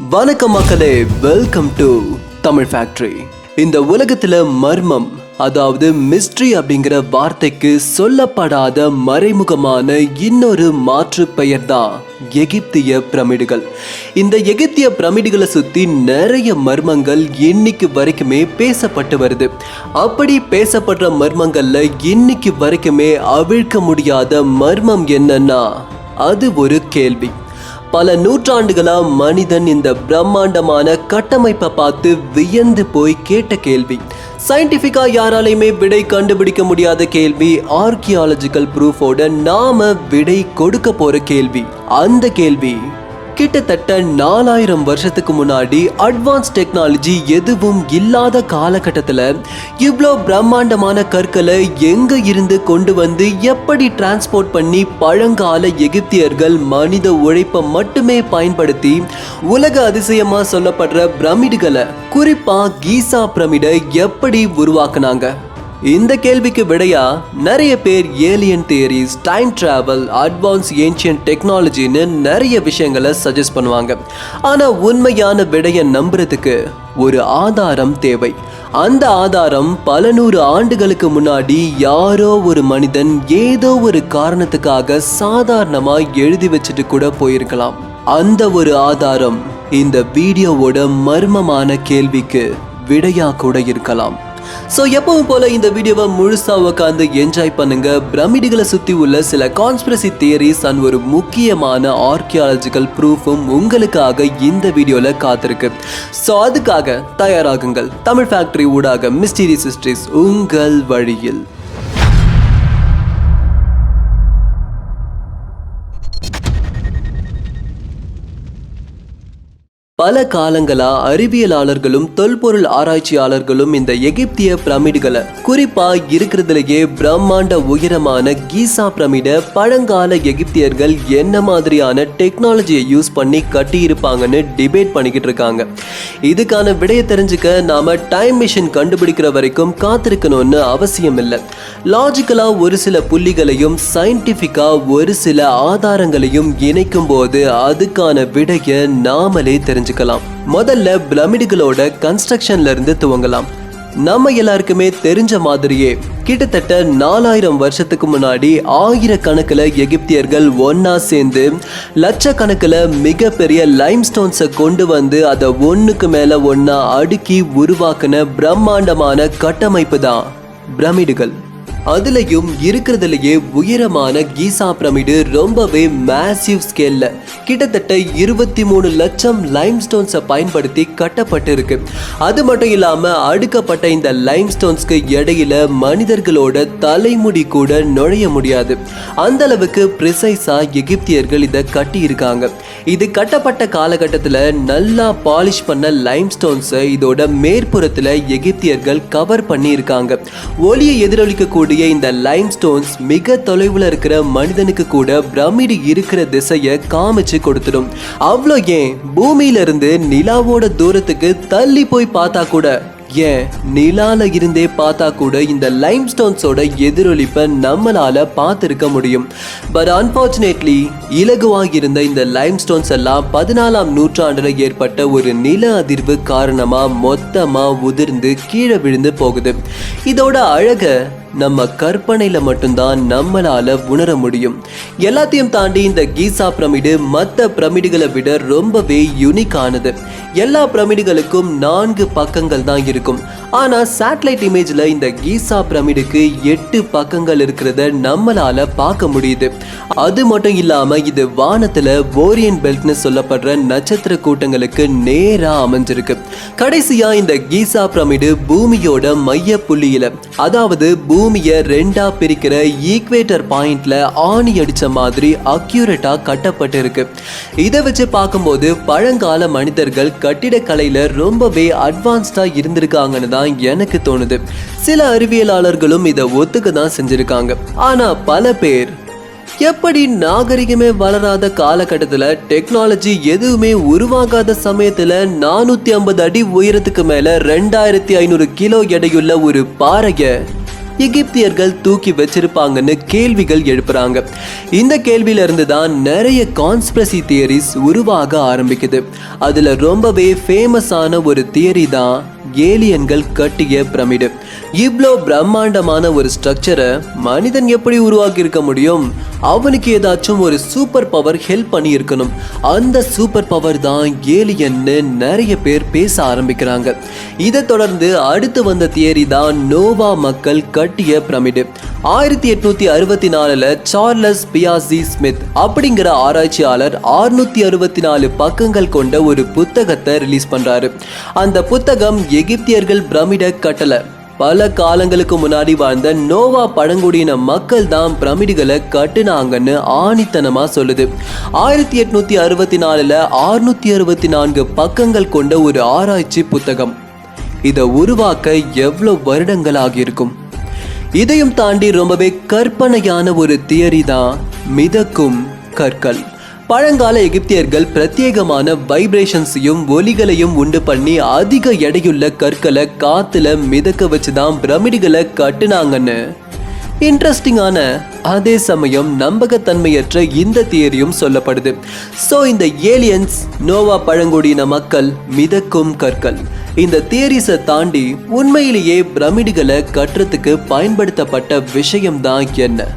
வணக்கம் மக்களே welcome to Tamil factory இந்த உலகத்துல மர்மம் அதாவது மிஸ்ட்ரி அப்படிங்கிற வார்த்தைக்கு சொல்லப்படாத மறைமுகமான இன்னொரு மாற்று பெயர் தான் எகிப்திய பிரமிடுகள். இந்த எகிப்திய பிரமிடுகளை சுத்தி நிறைய மர்மங்கள் இன்னைக்கு வரைக்குமே பேசப்பட்டு வருது. அப்படி பேசப்படுற மர்மங்கள்ல இன்னைக்கு வரைக்குமே அவிழ்க்க முடியாத மர்மம் என்னன்னா அது ஒரு கேள்வி. பல நூற்றாண்டுகளா மனிதன் இந்த பிரம்மாண்டமான கட்டமைப்பை பார்த்து வியந்து போய் கேட்ட கேள்வி. சயின்டிஃபிக்கா யாராலையுமே விடை கண்டுபிடிக்க முடியாத கேள்வி ஆர்கியாலஜிக்கல் ப்ரூஃபோட நாம விடை கொடுக்க போற கேள்வி. அந்த கேள்வி கிட்டத்தட்ட நாலாயிரம் வருஷத்துக்கு முன்னாடி அட்வான்ஸ் டெக்னாலஜி எதுவும் இல்லாத காலகட்டத்தில் இவ்வளோ பிரம்மாண்டமான கற்களை எங்கே இருந்து கொண்டு வந்து எப்படி டிரான்ஸ்போர்ட் பண்ணி பழங்கால எகிப்தியர்கள் மனித உழைப்பை மட்டுமே பயன்படுத்தி உலக அதிசயமாக சொல்லப்படுற பிரமிடுகளை குறிப்பாக கீசா பிரமிடை எப்படி உருவாக்குனாங்க? இந்த கேள்விக்கு விடையா? நிறைய பேர் alien theories time travel advance ancient டெக்னாலஜின்னு நிறைய விஷயங்களை சஜஸ்ட் பண்ணுவாங்க. ஆனால் உண்மையான விடையை நம்புறதுக்கு ஒரு ஆதாரம் தேவை. அந்த ஆதாரம் பல நூறு ஆண்டுகளுக்கு முன்னாடி யாரோ ஒரு மனிதன் ஏதோ ஒரு காரணத்துக்காக சாதாரணமாக எழுதி வச்சுட்டு கூட போயிருக்கலாம். அந்த ஒரு ஆதாரம் இந்த வீடியோவோட மர்மமான கேள்விக்கு விடையாக கூட இருக்கலாம். ஸோ எப்பவும் போல இந்த வீடியோவை முழுசா உட்காந்து என்ஜாய் பண்ணுங்க. பிரமிடுகளை சுற்றி உள்ள சில கான்ஸ்பிரசி தியரிஸ் அண்ட் ஒரு முக்கியமான ஆர்கியாலஜிக்கல் ப்ரூஃபும் உங்களுக்காக இந்த வீடியோவில் காத்திருக்கு. ஸோ அதுக்காக தயாராகுங்கள். தமிழ் ஃபேக்டரி ஊடாக மிஸ்டீரியஸ் ஹிஸ்ட்ரிஸ் உங்கள் வழியில். பல காலங்களா அறிவியலாளர்களும் தொல்பொருள் ஆராய்ச்சியாளர்களும் இந்த எகிப்திய பிரமிடுகளை குறிப்பா இருக்கிறதுலயே பிரம்மாண்ட உயரமான கீசா பிரமிட பழங்கால எகிப்தியர்கள் என்ன மாதிரியான டெக்னாலஜியை யூஸ் பண்ணி கட்டியிருப்பாங்கன்னு டிபேட் பண்ணிக்கிட்டு இருக்காங்க. இதுக்கான விடையை தெரிஞ்சுக்க நாம டைம் மிஷின் கண்டுபிடிக்கிற வரைக்கும் காத்திருக்கணும்னு அவசியம் இல்லை. லாஜிக்கலா ஒரு சில புள்ளிகளையும் சயின்டிஃபிக்கா ஒரு சில ஆதாரங்களையும் இணைக்கும் போது அதுக்கான விடையை நாமளே தெரிஞ்சுக்கலாம் முதல்ல பிளமிடுகளோட கன்ஸ்ட்ரக்ஷன்ல இருந்து துவங்கலாம். நம்ம எல்லாருக்குமே தெரிஞ்ச மாதிரியே கிட்டத்தட்ட நாலாயிரம் வருஷத்துக்கு முன்னாடி ஆயிரக்கணக்கில் எகிப்தியர்கள் ஒன்னா சேர்ந்து லட்சக்கணக்கில் மிகப்பெரிய லைம் ஸ்டோன்ஸை கொண்டு வந்து அதை ஒன்றுக்கு மேலே ஒன்றா அடுக்கி உருவாக்குன பிரம்மாண்டமான கட்டமைப்பு தான் பிரமிடுகள். அதுலயும் இருக்கிறதுலயே உயரமான கீசா பிரமிடு ரொம்பவே மேசிவ் ஸ்கேல்ல கிட்டத்தட்ட இருபத்தி மூணு லட்சம் லைம் ஸ்டோன்ஸை பயன்படுத்தி கட்டப்பட்டிருக்கு. அது மட்டும் இல்லாம அடுக்கப்பட்ட இந்த லைம் ஸ்டோன்ஸ்க்கு இடையில மனிதர்களோட தலைமுடி கூட நுழைய முடியாது. அந்த அளவுக்கு பிரிசைஸா எகிப்தியர்கள் இதை கட்டி இருக்காங்க இது கட்டப்பட்ட காலகட்டத்தில் நல்லா பாலிஷ் பண்ண லைம் ஸ்டோன்ஸை இதோட மேற்புறத்தில் எகிப்தியர்கள் கவர் பண்ணியிருக்காங்க. ஒளியை ஒளியை எதிரொலிக்கக்கூடிய இந்த லைம் ஸ்டோன்ஸ் மிக தொலைவில் இருக்கிற மனிதனுக்கு கூட பிரமிடு இருக்கிற திசையை காமிச்சு கொடுத்துடும். அவ்வளோ ஏன்? பூமியில இருந்து நிலாவோட தூரத்துக்கு தள்ளி போய் பார்த்தா கூட. ஏன்? நிலால இருந்தே பார்த்தா கூட இந்த லைம் ஸ்டோன்ஸோட எதிரொலிப்பை நம்மளால பார்த்துருக்க முடியும். பட் அன்பார்ச்சுனேட்லி இலகுவாக இருந்த இந்த லைம் ஸ்டோன்ஸ் எல்லாம் பதினாலாம் நூற்றாண்டுல ஏற்பட்ட ஒரு நில அதிர்வு காரணமா மொத்தமா உதிர்ந்து கீழே விழுந்து போகுது. இதோட அழகை நம்ம கற்பனையில மட்டும்தான் நம்மளால உணர முடியும். எல்லாத்தையும் தாண்டி இந்த கீசா பிரமிடு மற்ற பிரமிடுகளை விட ரொம்பவே யூனிக்கானது எல்லா பிரமிடுகளுக்கும் நான்கு பக்கங்கள் தான் இருக்கும். ஆனா சேட்டலைட் இமேஜ்ல இந்த கீசா பிரமிடுக்கு எட்டு பக்கங்கள் இருக்கிறத நம்மளால பார்க்க முடியுது. அது மட்டும் இல்லாம இது வானத்துல ஓரியன் பெல்ட்னு சொல்லப்படுற நட்சத்திர கூட்டங்களுக்கு நேரா அமைஞ்சிருக்கு. கடைசியா இந்த கீசா பிரமிடு பூமியோட மைய புள்ளியில அதாவது பூமியை ரெண்டா பிரிக்கிற ஈக்வேட்டர் பாயிண்ட்ல ஆணி அடிச்ச மாதிரி அக்யூரேட்டா கட்டப்பட்டிருக்கு. இதை வச்சு பார்க்கும்போது பழங்கால மனிதர்கள் கட்டிடக்கலையில ரொம்பவே அட்வான்ஸ்டா இருந்திருக்காங்கன்னு தான் எனக்கு தோணுது. சில அறிவியலாளர்களும் இதை ஒத்துக்க தான் செஞ்சிருக்காங்க. ஆனா பல பேர் எப்படி நாகரிகமே வளராத காலகட்டத்தில் டெக்னாலஜி எதுவுமே உருவாகாத சமயத்தில் நானூற்றி ஐம்பது அடி உயரத்துக்கு மேலே ரெண்டாயிரத்தி ஐநூறு கிலோ எடையுள்ள ஒரு பாறையை எகிப்தியர்கள் தூக்கி வச்சிருப்பாங்கன்னு கேள்விகள் எழுப்புறாங்க. இந்த கேள்வியில இருந்து தான் நிறைய கான்ஸ்பிரசி தியரிஸ் உருவாக ஆரம்பிக்குது. அதுல ரொம்பவே ஃபேமஸான ஒரு தியரி தான் ஏலியன்கள் கட்டிய பிரமிடு. இவ்வளோ பிரம்மாண்டமான ஒரு ஸ்ட்ரக்சரை மனிதன் எப்படி உருவாக்கி இருக்க முடியும்? அவனுக்கு ஏதாச்சும் ஒரு சூப்பர் பவர் ஹெல்ப் பண்ணி இருக்கணும் அந்த சூப்பர் பவர் தான் ஏலியன்னு நிறைய பேர் பேச ஆரம்பிக்கிறாங்க. இதை தொடர்ந்து அடுத்து வந்த தியரி தான் நோவா மக்கள் கட்டிய பிரமிடு. ஆயிரத்தி எட்நூத்தி அறுபத்தி நாலுல சார்லஸ் பியாசி ஸ்மித் அப்படிங்கிற ஆராய்ச்சியாளர் ஆறுநூத்தி அறுபத்தி நாலு பக்கங்கள் கொண்ட ஒரு புத்தகத்தை ரிலீஸ் பண்றாரு. அந்த புத்தகம் எகிப்தியர்கள் பிரமிட கட்டல பல காலங்களுக்கு முன்னாடி வாழ்ந்த நோவா பழங்குடியின மக்கள் தான் பிரமிடுகளை கட்டுனாங்கன்னு ஆணித்தனமா சொல்லுது. ஆயிரத்தி எட்நூத்தி அறுபத்தி நாலுல ஆறுநூத்தி அறுபத்தி நான்கு பக்கங்கள் கொண்ட ஒரு ஆராய்ச்சி புத்தகம். இதை உருவாக்க எவ்வளவு வருடங்கள் ஆகியிருக்கும் இதையும் தாண்டி ரொம்பவே கற்பனையான ஒரு தியரி தான் மிதக்கும் கற்கள். பழங்கால எகிப்தியர்கள் பிரத்யேகமான வைப்ரேஷன்ஸையும் ஒலிகளையும் உண்டு பண்ணி அதிக எடையுள்ள கற்களை காத்துல மிதக்க வச்சு தான் பிரமிடுகளை கட்டுனாங்கன்னு. இன்ட்ரெஸ்டிங்கான அதே சமயம் நம்பகத்தன்மையற்ற இந்த தியரியும் சொல்லப்படுது. ஸோ இந்த ஏலியன்ஸ் நோவா பழங்குடியின மக்கள் மிதக்கும் கற்கள். இந்த தியரிஸை தாண்டி உண்மையிலேயே பிரமிடுகளை கட்டுறதுக்கு பயன்படுத்தப்பட்ட விஷயம்தான் என்ன?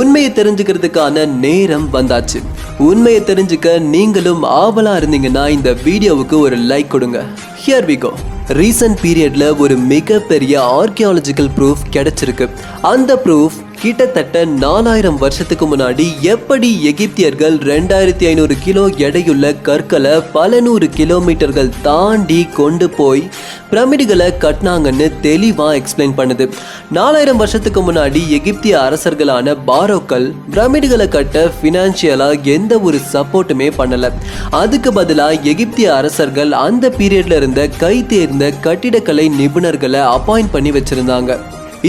உண்மையை தெரிஞ்சுக்கிறதுக்கான நேரம் வந்தாச்சு. உண்மையை தெரிஞ்சுக்க நீங்களும் ஆவலாக இருந்தீங்கன்னா இந்த வீடியோவுக்கு ஒரு லைக் கொடுங்க. ஹியர் வி கோ ரீசன்ட் பீரியட்ல ஒரு மிகப்பெரிய ஆர்கியாலஜிக்கல் ப்ரூஃப் கிடைச்சிருக்கு. அந்த ப்ரூஃப் கிட்டத்தட்ட நாலாயிரம் வருஷத்துக்கு முன்னாடி எப்படி எகிப்தியர்கள் ரெண்டாயிரத்தி ஐநூறு கிலோ எடையுள்ள கற்களை பல நூறு கிலோமீட்டர்கள் தாண்டி கொண்டு போய் பிரமிடுகளை கட்டினாங்கன்னு தெளிவாக எக்ஸ்பிளைன் பண்ணுது. நாலாயிரம் வருஷத்துக்கு முன்னாடி எகிப்திய அரசர்களான பாரோக்கள் பிரமிடுகளை கட்ட ஃபினான்ஷியலாக எந்த ஒரு சப்போர்ட்டுமே பண்ணலை. அதுக்கு பதிலாக எகிப்திய அரசர்கள் அந்த பீரியட்ல இருந்த கை தேர்ந்த கட்டிடக்கலை நிபுணர்களை அப்பாயிண்ட் பண்ணி வச்சிருந்தாங்க.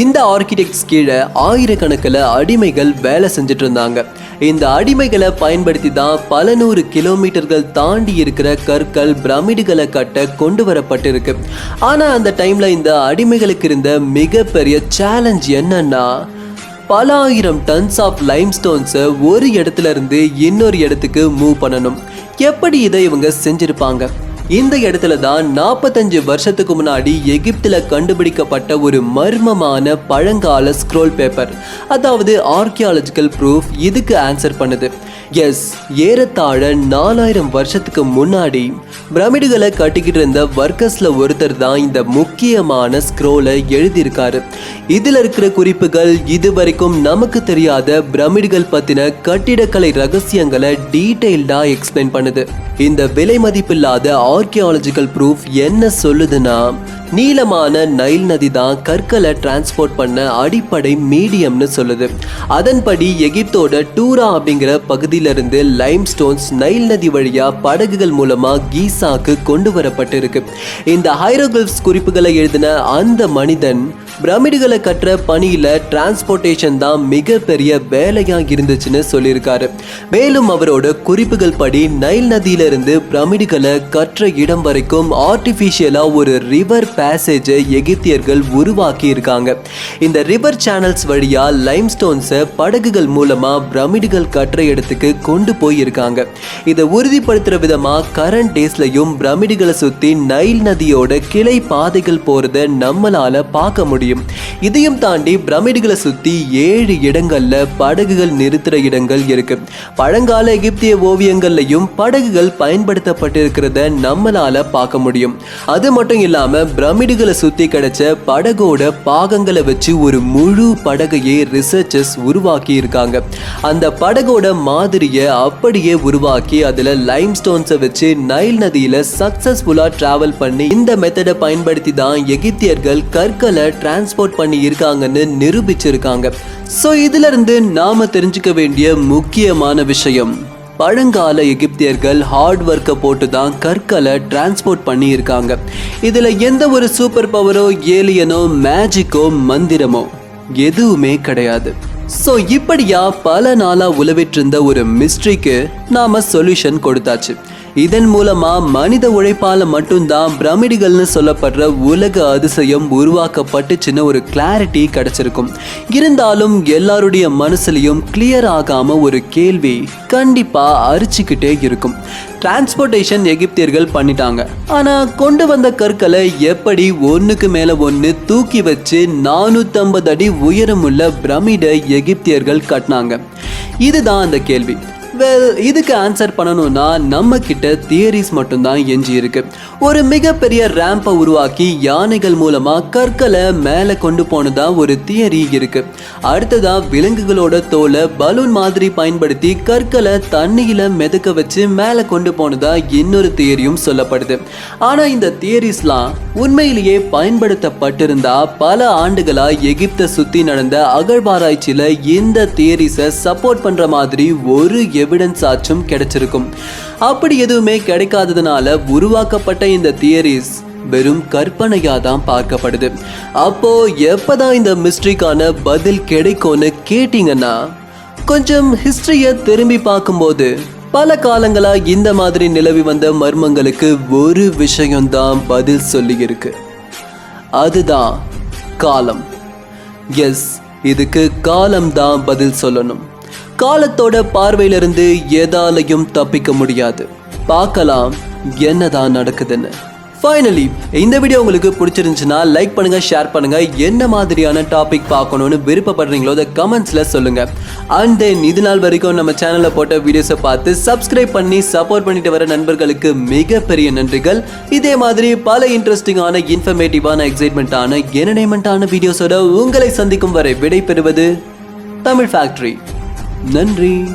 இந்த ஆர்கிடெக்ட்ஸ் கீழே ஆயிரக்கணக்கில் அடிமைகள் வேலை செஞ்சுட்டு இருந்தாங்க இந்த அடிமைகளை பயன்படுத்தி தான் பல நூறு கிலோமீட்டர்கள் தாண்டி இருக்கிற கற்கள் பிரமிடுகளை கட்ட கொண்டு வரப்பட்டிருக்கு. ஆனால் அந்த டைமில் இந்த அடிமைகளுக்கு இருந்த மிகப்பெரிய சேலஞ்ச் என்னன்னா பல ஆயிரம் டன்ஸ் ஆஃப் லைம் ஸ்டோன்ஸை ஒரு இடத்துல இருந்து இன்னொரு இடத்துக்கு மூவ் பண்ணணும். எப்படி இதை இவங்க செஞ்சிருப்பாங்க? இந்த இடத்துல தான் நாற்பத்தஞ்சு வருஷத்துக்கு முன்னாடி எகிப்தில் கண்டுபிடிக்கப்பட்ட ஒரு மர்மமான பழங்கால ஸ்க்ரோல் பேப்பர் அதாவது ஆர்கியாலஜிக்கல் ப்ரூஃப் இதுக்கு ஆன்சர் பண்ணுது. எஸ் ஏறத்தாழ நாலாயிரம் வருஷத்துக்கு முன்னாடி பிரமிடுகளை கட்டிக்கிட்டு இருந்த ஒர்க்கர்ஸ்ல ஒருத்தர் தான் இந்த முக்கியமான ஸ்க்ரோலை எழுதியிருக்காரு. இதில் இருக்கிற குறிப்புகள் இதுவரைக்கும் நமக்கு தெரியாத பிரமிடுகள் பற்றின கட்டிடக்கலை ரகசியங்களை டீட்டெயில்டாக எக்ஸ்பிளைன் பண்ணுது. இந்த விலை மதிப்பில்லாத ஆர்கியாலஜிக்கல் ப்ரூஃப் என்ன சொல்லுதுன்னா நீளமான நைல் நதி தான் கற்களை டிரான்ஸ்போர்ட் பண்ண அடிப்படை மீடியம்னு சொல்லுது. அதன்படி எகிப்தோட டூரா அப்படிங்கிற பகுதியிலிருந்து லைம் ஸ்டோன்ஸ் நைல் நதி வழியா படகுகள் மூலமா கீசாக்கு கொண்டு வரப்பட்டிருக்கு. இந்த ஹைரோகிளிப்ஸ் குறிப்புகளை எழுதின அந்த மனிதன் பிரமிடுகளை கட்டுற பணியில் டிரான்ஸ்போர்ட்டேஷன் தான் மிகப்பெரிய வேலையாக இருந்துச்சுன்னு சொல்லியிருக்காரு. மேலும் அவரோட குறிப்புகள் படி நைல் நதியிலிருந்து பிரமிடுகளை கற்ற இடம் வரைக்கும் ஆர்டிஃபிஷியலாக ஒரு ரிவர் பேசேஜை எகிப்தியர்கள் உருவாக்கி இருக்காங்க இந்த ரிவர் சேனல்ஸ் வழியாக லைம்ஸ்டோன்ஸை படகுகள் மூலமாக பிரமிடுகள் கட்டுற இடத்துக்கு கொண்டு போயிருக்காங்க. இதை உறுதிப்படுத்துகிற விதமாக கரண்ட் டேஸ்லையும் பிரமிடுகளை சுற்றி நைல் நதியோட கிளை பாதைகள் போகிறத நம்மளால் பார்க்க முடியும். இதையும் தாண்டி பிரமிடுகளை சுத்தி ஏழு இடங்கள்ல படகுகள் நிறுத்துற இடங்கள் இருக்கு. பழங்கால எகிப்திய ஓவியங்கள்லையும் படகுகள் பயன்படுத்தப்பட்டிருக்கிறத நம்மளால பார்க்க முடியும். அது மட்டும் இல்லாம பிரமிடுகளை சுத்தி கிடைச்ச படகோட பாகங்களை வச்சு ஒரு முழு படகையே ரிசர்ச்சர்ஸ் உருவாக்கி இருக்காங்க அந்த படகோட மாதிரியை அப்படியே உருவாக்கி அதுல லைம் ஸ்டோன்ஸை வச்சு நைல் நதியில சக்ஸஸ்ஃபுல்லாக ட்ராவல் பண்ணி இந்த மெத்தடை பயன்படுத்தி தான் எகிப்தியர்கள் கற்களை டிரான்ஸ்போர்ட் பண்ணி இருக்காங்கன்னு நிரூபிச்சிருக்காங்க. ஸோ இதுல இருந்து நாம தெரிஞ்சுக்க வேண்டிய முக்கியமான விஷயம். பழங்கால எகிப்தியர்கள் ஹார்ட் ஒர்க்கை போட்டு தான் கற்களை டிரான்ஸ்போர்ட் பண்ணி இருக்காங்க இதுல எந்த ஒரு சூப்பர் பவரோ ஏலியனோ மேஜிக்கோ மந்திரமோ எதுவுமே கிடையாது. ஸோ இப்படியா பல நாளா உழவிட்டிருந்த இருந்த ஒரு மிஸ்ட்ரிக்கு நாம சொல்யூஷன் கொடுத்தாச்சு. இதன் மூலமா மனித உழைப்பால மட்டும்தான் பிரமிடுகள்னு சொல்லப்படுற உலக அதிசயம் உருவாக்கப்பட்டுச்சுன்னு ஒரு கிளாரிட்டி கிடைச்சிருக்கும். இருந்தாலும் எல்லாருடைய மனசுலயும் கிளியர் ஆகாம ஒரு கேள்வி கண்டிப்பா அரிச்சுக்கிட்டே இருக்கும். டிரான்ஸ்போர்ட்டேஷன் எகிப்தியர்கள் பண்ணிட்டாங்க. ஆனா கொண்டு வந்த கற்களை எப்படி ஒன்றுக்கு மேல ஒன்று தூக்கி வச்சு நானூத்தம்பது அடி உயரமுள்ள பிரமிடை எகிப்தியர்கள் கட்டினாங்க. இதுதான் அந்த கேள்வி. வெல் இதுக்கு ஆன்சர் பண்ணணும்னா நம்ம கிட்ட தியரிஸ் மட்டும்தான் எஞ்சி இருக்கு. ஒரு மிகப்பெரிய ரேம்பை உருவாக்கி யானைகள் மூலமா கற்களை மேலே கொண்டு போனதா ஒரு தியரி இருக்கு. அடுத்ததா விலங்குகளோட தோலை பலூன் மாதிரி பயன்படுத்தி கற்களை தண்ணியில மிதக்க வச்சு மேலே கொண்டு போனதா இன்னொரு தியரியும் சொல்லப்படுது. ஆனா இந்த தியரிஸ்லாம் உண்மையிலேயே பயன்படுத்தப்பட்டிருந்தா பல ஆண்டுகளா எகிப்தை சுத்தி நடந்த அகழ்வாராய்ச்சியில இந்த தியரிஸை சப்போர்ட் பண்ற மாதிரி ஒரு எவிடன்ஸ் ஆச்சும் கிடைச்சிருக்கும். அப்படி எதுவுமே கிடைக்காததுனால உருவாக்கப்பட்ட இந்த தியரிஸ் வெறும் கற்பனையா தான் பார்க்கப்படுது. அப்போ எப்பதான் இந்த மிஸ்ட்ரிக்கான பதில் கிடைக்கும்னு கேட்டிங்கன்னா கொஞ்சம் ஹிஸ்டரியை திரும்பி பார்க்கும்போது பல காலங்களா இந்த மாதிரி நிலவி வந்த மர்மங்களுக்கு ஒரு விஷயம்தான் பதில் சொல்லி இருக்கு அதுதான் காலம். எஸ் இதுக்கு காலம் தான் பதில் சொல்லணும். காலத்தோட பார்வையிலிருந்து எதாலையும் தப்பிக்க முடியாது. பார்க்கலாம் என்னதான் நடக்குதுன்னு. ஃபைனலி இந்த வீடியோ உங்களுக்கு பிடிச்சிருந்துச்சுன்னா லைக் பண்ணுங்க ஷேர் பண்ணுங்க. என்ன மாதிரியான டாபிக் பார்க்கணும்னு விருப்பப்படுறீங்களோ அதை கமெண்ட்ஸில் சொல்லுங்க. அண்ட் தென் இது நாள் வரைக்கும் நம்ம சேனலில் போட்ட வீடியோஸை பார்த்து சப்ஸ்கிரைப் பண்ணி சப்போர்ட் பண்ணிட்டு வர நண்பர்களுக்கு மிகப்பெரிய நன்றிகள். இதே மாதிரி பல இன்ட்ரெஸ்டிங்கான இன்ஃபர்மேட்டிவான எக்ஸைட்மெண்ட்டான என்டர்டைன்மெண்ட்டான வீடியோஸோட உங்களை சந்திக்கும் வரை விடை பெறுவது தமிழ் ஃபேக்ட்ரி நன்றி.